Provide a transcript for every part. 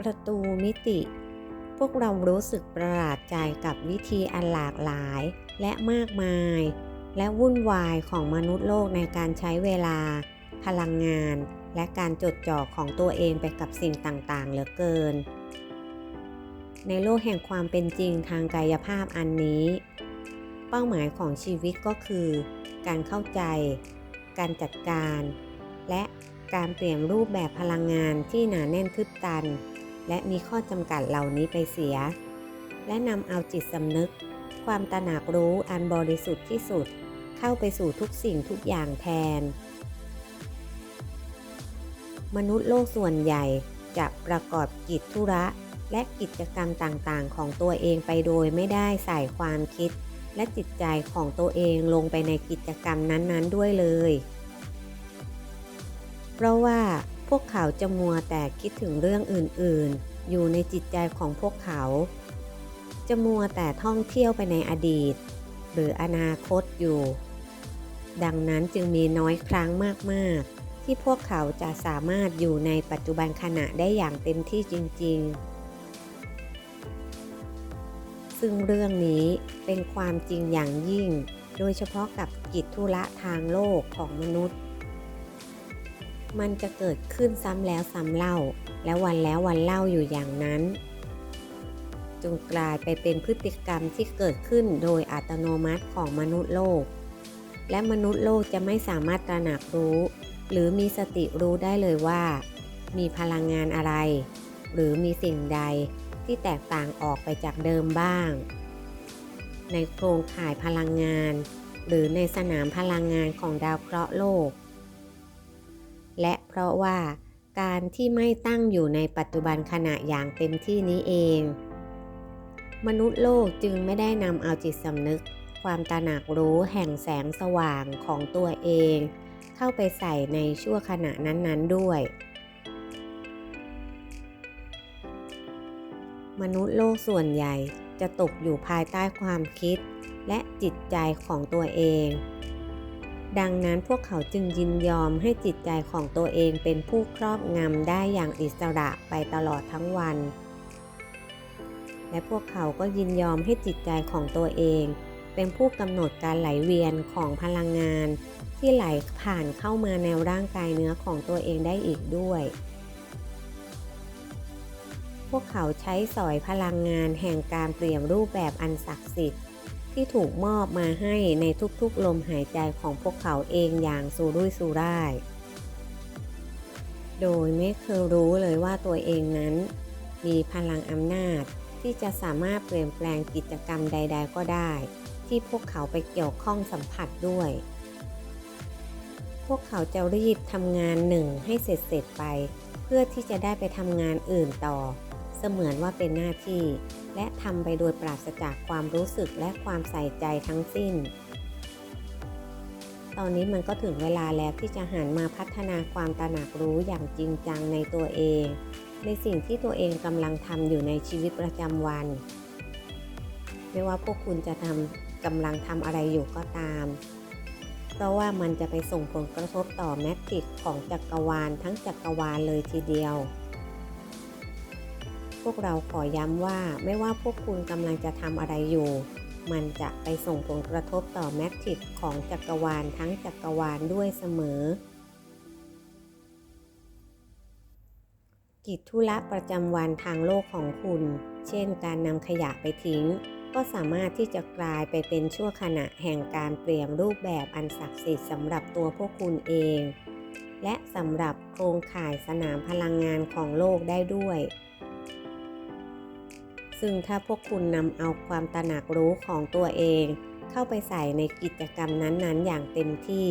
ประตูมิติ พวกเรารู้สึกประหลาดใจกับวิธีอันหลากหลายและมากมาย และวุ่นวายของมนุษย์โลกในการใช้เวลา พลังงาน และการจดจ่อของตัวเองไปกับสิ่งต่างๆ เหลือเกิน ในโลกแห่งความเป็นจริงทางกายภาพอันนี้ เป้าหมายของชีวิตก็คือ การเข้าใจ การจัดการ และการเปลี่ยนรูปแบบพลังงานที่หนาแน่นทึบตัน และมีข้อจำกัดเหล่านี้ไปเสีย และนำเอาจิตสำนึก ความตระหนักรู้อันบริสุทธิ์ที่สุด เข้าไปสู่ทุกสิ่งทุกอย่างแทน มนุษย์โลกส่วนใหญ่จะประกอบกิจธุระ และกิจกรรมต่างๆ ของตัวเองไปโดยไม่ได้ใส่ความคิด และจิตใจของตัวเองลงไปในกิจกรรมนั้นๆด้วยเลย เพราะว่า พวกเขาจะมัวแต่คิดถึงเรื่องอื่นๆ อยู่ในจิตใจของพวกเขา จะมัวแต่ท่องเที่ยวไปในอดีต หรืออนาคตอยู่ ดังนั้นจึงมีน้อยครั้งมากๆ ที่พวกเขาจะสามารถอยู่ในปัจจุบันขณะได้อย่างเต็มที่จริง ๆ ซึ่งเรื่องนี้เป็นความจริงอย่างยิ่ง โดยเฉพาะกับกิจธุระทางโลกของมนุษย์ มันจะเกิดขึ้นซ้ำแล้วซ้ำเล่า และวันแล้ววันเล่าอยู่อย่างนั้นจงกลายไปเป็นพฤติกรรมที่เกิดขึ้นโดยอัตโนมัติของมนุษย์โลก และมนุษย์โลกจะไม่สามารถตระหนักรู้ หรือมีสติรู้ได้เลยว่า มีพลังงานอะไร หรือมีสิ่งใดที่แตกต่างออกไปจากเดิมบ้าง ในโครงข่ายพลังงาน หรือในสนามพลังงานของดาวเคราะห์โลก และเพราะว่าการที่ไม่ตั้งอยู่ในปัจจุบันขณะอย่างเต็มที่นี้เอง มนุษย์โลกจึงไม่ได้นำเอาจิตสำนึก ความตระหนักรู้แห่งแสงสว่างของตัวเอง เข้าไปใส่ในชั่วขณะนั้นๆด้วย มนุษย์โลกส่วนใหญ่จะตกอยู่ภายใต้ความคิดและจิตใจของตัวเอง ดังนั้นพวกเขาจึงยินยอมให้จิตใจของตัวเองเป็นผู้ครอบงำได้อย่างอิสระไปตลอดทั้งวัน และพวกเขาก็ยินยอมให้จิตใจของตัวเอง เป็นผู้กำหนดการไหลเวียนของพลังงาน ที่ไหลผ่านเข้ามาในร่างกายเนื้อของตัวเองได้อีกด้วย พวกเขาใช้สอยพลังงานแห่งการเปลี่ยนรูปแบบอันศักดิ์สิทธิ์ ที่ถูกมอบมาให้ในทุกๆลมหายใจของพวกเขาเองอย่างสุรุ่ยสุร่าย โดยไม่เคยรู้เลยว่าตัวเองนั้น มีพลังอำนาจที่จะสามารถเปลี่ยนแปลงกิจกรรมใด ๆ ก็ได้ ที่พวกเขาไปเกี่ยวข้องสัมผัสด้วย พวกเขาจะรีบทำงานหนึ่งให้เสร็จๆไป เพื่อที่จะได้ไปทำงานอื่นต่อ เสมือนว่าเป็นหน้าที่ และทำไปโดยปราศจากความรู้สึกและความใส่ใจทั้งสิ้น ตอนนี้มันก็ถึงเวลาแล้วที่จะหันมาพัฒนาความตระหนักรู้อย่างจริงจังในตัวเอง ในสิ่งที่ตัวเองกำลังทำอยู่ในชีวิตประจำวัน ไม่ว่าพวกคุณจะทำกำลังทำอะไรอยู่ก็ตามเพราะว่ามันจะไปส่งผลกระทบต่อแมทริกของจักรวาลทั้งจักรวาลเลยทีเดียว วกเราขอย้ำว่าไม่ว่าพวกคุณกำลังจะทำอะไรอยู่ มันจะไปส่งผลกระทบต่อแมทริกของจักรวาลทั้งจักรวาลด้วยเสมอ กิจธุระประจำวันทางโลกของคุณ เช่นการนำขยะไปทิ้ง ก็สามารถที่จะกลายไปเป็นชั่วขณะแห่งการเปลี่ยนรูปแบบอันศักดิ์สิทธิ์สำหรับตัวพวกคุณเอง และสำหรับโครงข่ายสนามพลังงานของโลกได้ด้วย ซึ่งถ้าพวกคุณนำเอาความตระหนักรู้ของตัวเอง เข้าไปใส่ในกิจกรรมนั้นๆ อย่างเต็มที่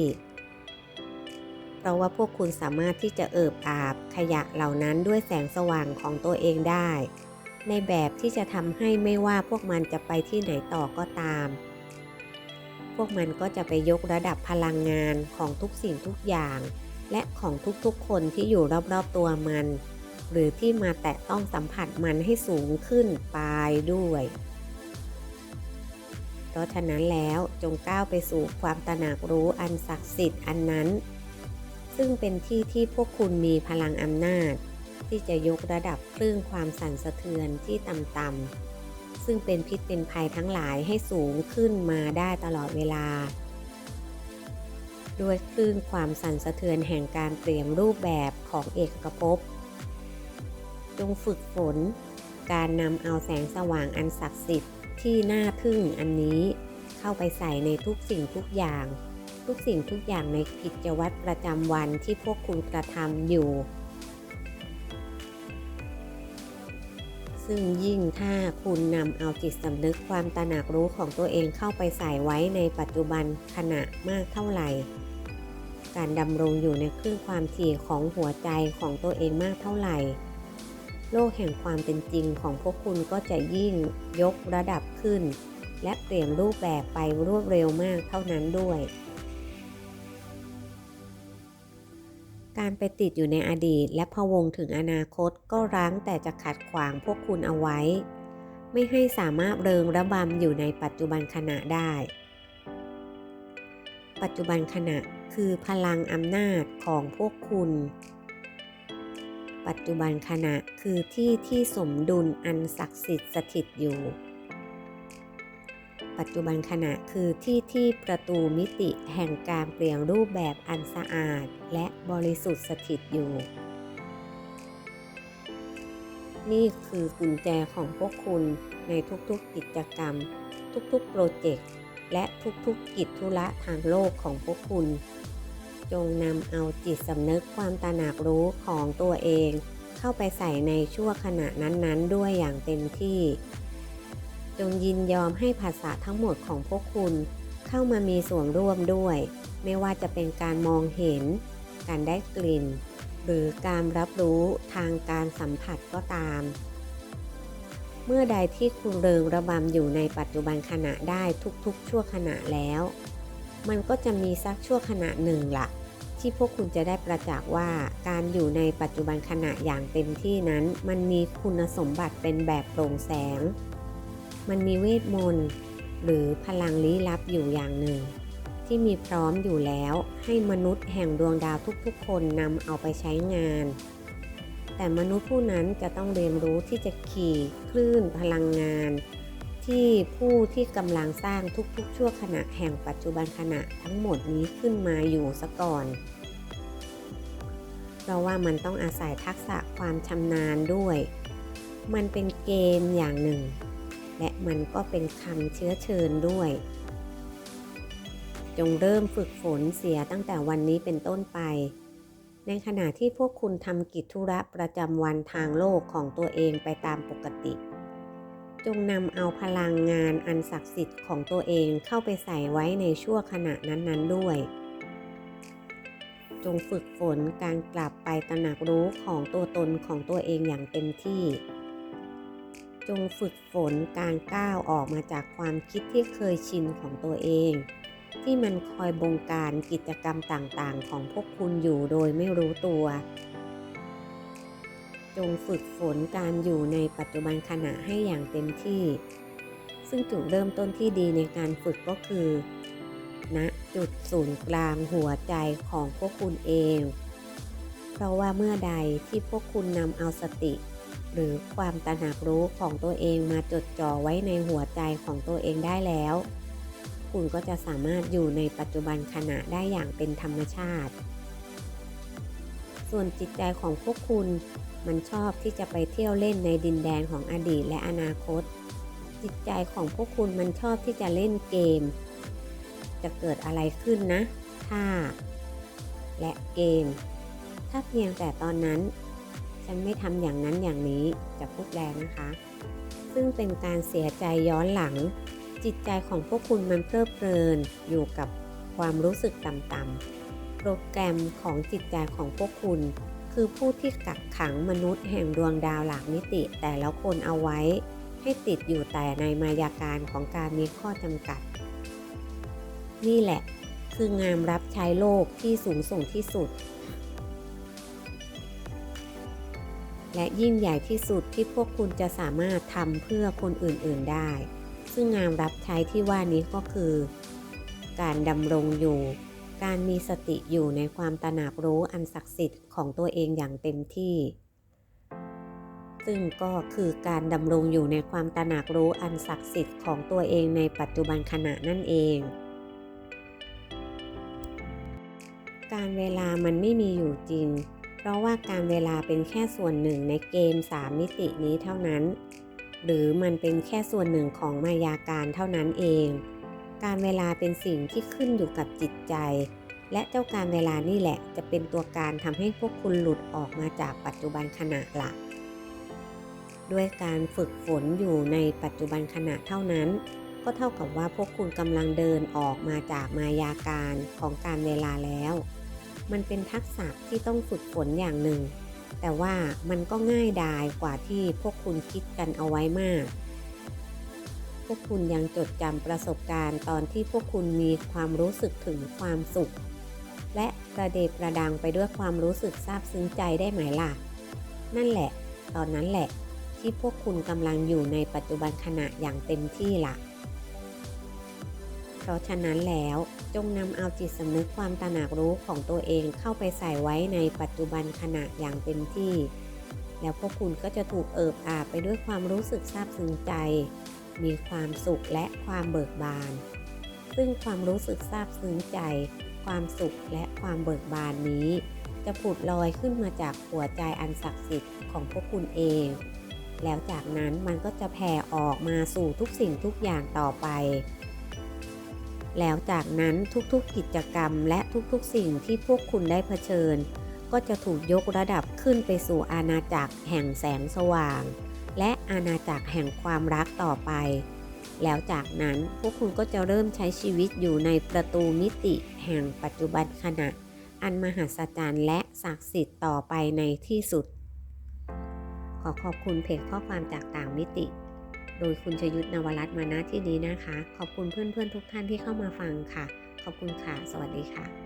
เพราะว่าพวกคุณสามารถที่จะเอิบอาบขยะเหล่านั้นด้วยแสงสว่างของตัวเองได้ ในแบบที่จะทำให้ไม่ว่าพวกมันจะไปที่ไหนต่อก็ตาม พวกมันก็จะไปยกระดับพลังงานของทุกสิ่งทุกอย่าง และของทุกๆคนที่อยู่รอบๆตัวมัน หรือที่มาแตะต้องสัมผัสมันให้สูงขึ้นไปด้วย เพราะฉะนั้นแล้วจงก้าวไปสู่ความตระหนักรู้อันศักดิ์สิทธิ์อันนั้น ซึ่งเป็นที่ที่พวกคุณมีพลังอำนาจ ที่จะยกระดับคลื่นความสั่นสะเทือนที่ต่ำๆซึ่งเป็นพิษเป็นภัยทั้งหลายให้สูงขึ้นมาได้ตลอดเวลาด้วยคลื่นความสั่นสะเทือนแห่งการเตรียมรูปแบบของเอกภพ จงฝึกฝน การนำเอาแสงสว่างอันศักดิ์สิทธิ์ที่น่าทึ่งอันนี้ เข้าไปใส่ในทุกสิ่งทุกอย่าง ทุกสิ่งทุกอย่างในกิจวัตรประจำวันที่พวกคุณกระทำอยู่ ซึ่งยิ่งถ้าคุณนำเอาจิตสำนึกความตระหนักรู้ของตัวเองเข้าไปใส่ไว้ในปัจจุบันขณะมากเท่าไหร่การดำรงอยู่ในคลื่นความถี่ของหัวใจของตัวเองมากเท่าไหร่ โลกแห่งความเป็นจริงของพวกคุณก็จะยิ่งยกระดับขึ้น และเปลี่ยนรูปแบบไปรวดเร็วมากเท่านั้นด้วย การไปติดอยู่ในอดีตและพะวงถึงอนาคตก็รั้งแต่จะขัดขวางพวกคุณเอาไว้ ไม่ให้สามารถเริงระบำอยู่ในปัจจุบันขณะได้ ปัจจุบันขณะคือพลังอำนาจของพวกคุณ ปัจจุบันขณะคือที่ที่สมดุลอันศักดิ์สิทธิ์สถิตอยู่ ปัจจุบันขณะคือที่ที่ประตูมิติแห่งการเปลี่ยนรูปแบบอันสะอาดและบริสุทธิ์สถิตอยู่ นี่คือกุญแจของพวกคุณในทุกๆกิจกรรม ทุกๆโปรเจกต์และทุกๆกิจธุระทางโลกของพวกคุณ จงนำเอาจิตสำนึกความตระหนักรู้ของตัวเอง เข้าไปใส่ในชั่วขณะนั้นๆ ด้วยอย่างเต็มที่ จงยินยอมให้ภาษาทั้งหมดของพวกคุณ เข้ามามีส่วนร่วมด้วย ไม่ว่าจะเป็นการมองเห็น การได้กลิ่น หรือการรับรู้ทางการสัมผัสก็ตาม เมื่อใดที่คุณเริงระบำอยู่ในปัจจุบันขณะได้ทุกๆ ชั่วขณะแล้ว มันก็จะมีสักชั่วขณะหนึ่งละที่พวกคุณจะได้ประจักษ์ว่าการอยู่ในปัจจุบันขณะอย่างเต็มที่นั้น มันมีคุณสมบัติเป็นแบบโปร่งแสง มันมีเวทมนต์หรือพลังลี้ลับอยู่อย่างหนึ่ง ที่มีพร้อมอยู่แล้วให้มนุษย์แห่งดวงดาวทุกๆ คนนำเอาไปใช้งาน แต่มนุษย์ผู้นั้นจะต้องเรียนรู้ที่จะขี่คลื่นพลังงาน ที่ผู้ที่กำลังสร้างทุกๆ ชั่วขณะแห่งปัจจุบันขณะทั้งหมดนี้ขึ้นมาอยู่ซะก่อนเพราะว่ามันต้องอาศัยทักษะความชำนาญด้วย มันเป็นเกมอย่างหนึ่ง และมันก็เป็นคำเชื้อเชิญด้วย จงเริ่มฝึกฝนเสียตั้งแต่วันนี้เป็นต้นไป ในขณะที่พวกคุณทำกิจธุระประจำวันทางโลกของตัวเองไปตามปกติ จงนำเอาพลังงานอันศักดิ์สิทธิ์ของตัวเองเข้าไปใส่ไว้ในชั่วขณะนั้นๆด้วย จงฝึกฝนการกลับไปตระหนักรู้ของตัวตนของตัวเองอย่างเต็มที่ จงฝึกฝนการก้าวออกมาจากความคิดที่เคยชินของตัวเอง ที่มันคอยบงการกิจกรรมต่างๆ ของพวกคุณอยู่โดยไม่รู้ตัว จงฝึกฝนการอยู่ในปัจจุบันขณะให้อย่างเต็มที่ ซึ่งจุดเริ่มต้นที่ดีในการฝึกก็คือณจุดศูนย์กลางหัวใจของพวกคุณเอง เพราะว่าเมื่อใดที่พวกคุณนำเอาสติ หรือความตระหนักรู้ของตัวเองมาจดจ่อไว้ในหัวใจของตัวเองได้แล้ว คุณก็จะสามารถอยู่ในปัจจุบันขณะได้อย่างเป็นธรรมชาติ ส่วนจิตใจของพวกคุณ มันชอบที่จะไปเที่ยวเล่นในดินแดนของอดีตและอนาคต จิตใจของพวกคุณมันชอบที่จะเล่นเกม จะเกิดอะไรขึ้นนะ ถ้า และเกม ถ้าเพียงแต่ตอนนั้น ฉันไม่ทำอย่างนั้นอย่างนี้จะพูดแรงนะคะ ซึ่งเป็นการเสียใจย้อนหลัง จิตใจของพวกคุณมันเพลิดเพลินอยู่กับความรู้สึกต่ำๆ รแกรมของจิตใจของพวกคุณ คือผู้ที่กักขังมนุษย์แห่งดวงดาวหลากมิติแต่แล้วคนเอาไว้ ให้ติดอยู่แต่ในมายาการของการมีข้อจำกัด นี่แหละ คืองานรับใช้โลกที่สูงส่งที่สุด และยิ่งใหญ่ที่สุดที่พวกคุณจะสามารถทำเพื่อคนอื่นๆได้ ซึ่งงานรับใช้ที่ว่านี้ก็คือ การดำรงอยู่ การมีสติอยู่ในความตระหนักรู้อันศักดิ์สิทธิ์ของตัวเองอย่างเต็มที่ ซึ่งก็คือการดำรงอยู่ในความตระหนักรู้อันศักดิ์สิทธิ์ของตัวเองในปัจจุบันขณะนั่นเอง การเวลามันไม่มีอยู่จริง เพราะว่าการเวลาเป็นแค่ส่วนหนึ่งในเกม 3 มิตินี้เท่านั้น หรือมันเป็นแค่ส่วนหนึ่งของมายาการเท่านั้นเอง การเวลาเป็นสิ่งที่ขึ้นอยู่กับจิตใจ และเจ้าการเวลานี่แหละจะเป็นตัวการทำให้พวกคุณหลุดออกมาจากปัจจุบันขณะหลัก ด้วยการฝึกฝนอยู่ในปัจจุบันขณะเท่านั้น ก็เท่ากับว่าพวกคุณกำลังเดินออกมาจากมายาการของการเวลาแล้ว มันเป็นทักษะที่ต้องฝึกฝนอย่างหนึ่ง แต่ว่ามันก็ง่ายดายกว่าที่พวกคุณคิดกันเอาไว้มาก พวกคุณยังจดจำประสบการณ์ตอนที่พวกคุณมีความรู้สึกถึงความสุข และประเดประดังไปด้วยความรู้สึกซาบซึ้งใจได้ไหมล่ะ นั่นแหละ ตอนนั้นแหละ ที่พวกคุณกำลังอยู่ในปัจจุบันขณะอย่างเต็มที่ล่ะ เพราะฉะนั้นแล้วจงนำเอาจิตสำนึกความตระหนักรู้ของตัวเองเข้าไปใส่ไว้ในปัจจุบันขณะอย่างเต็มที่ แล้วพวกคุณก็จะถูกเอิบอาบไปด้วยความรู้สึกซาบซึ้งใจ มีความสุขและความเบิกบาน ซึ่งความรู้สึกซาบซึ้งใจ ความสุขและความเบิกบานนี้ จะผุดลอยขึ้นมาจากหัวใจอันศักดิ์สิทธิ์ของพวกคุณเอง แล้วจากนั้นมันก็จะแผ่ออกมาสู่ทุกสิ่งทุกอย่างต่อไป แล้วจากนั้นทุกๆกิจกรรมและทุกๆสิ่งที่พวกคุณได้เผชิญ ก็จะถูกยกระดับขึ้นไปสู่อาณาจักรแห่งแสงสว่าง และอาณาจักรแห่งความรักต่อไป แล้วจากนั้นพวกคุณก็จะเริ่มใช้ชีวิตอยู่ในประตูมิติแห่งปัจจุบันขณะ อันมหัศจรรย์และศักดิ์สิทธิ์ต่อไปในที่สุด ขอขอบคุณเพจข้อความจากต่างมิติ โดยคุณชยุทธนวรัตน์มาณที่นี้นะคะ ขอบคุณเพื่อนๆทุกท่านที่เข้ามาฟังค่ะ ขอบคุณค่ะ สวัสดีค่ะ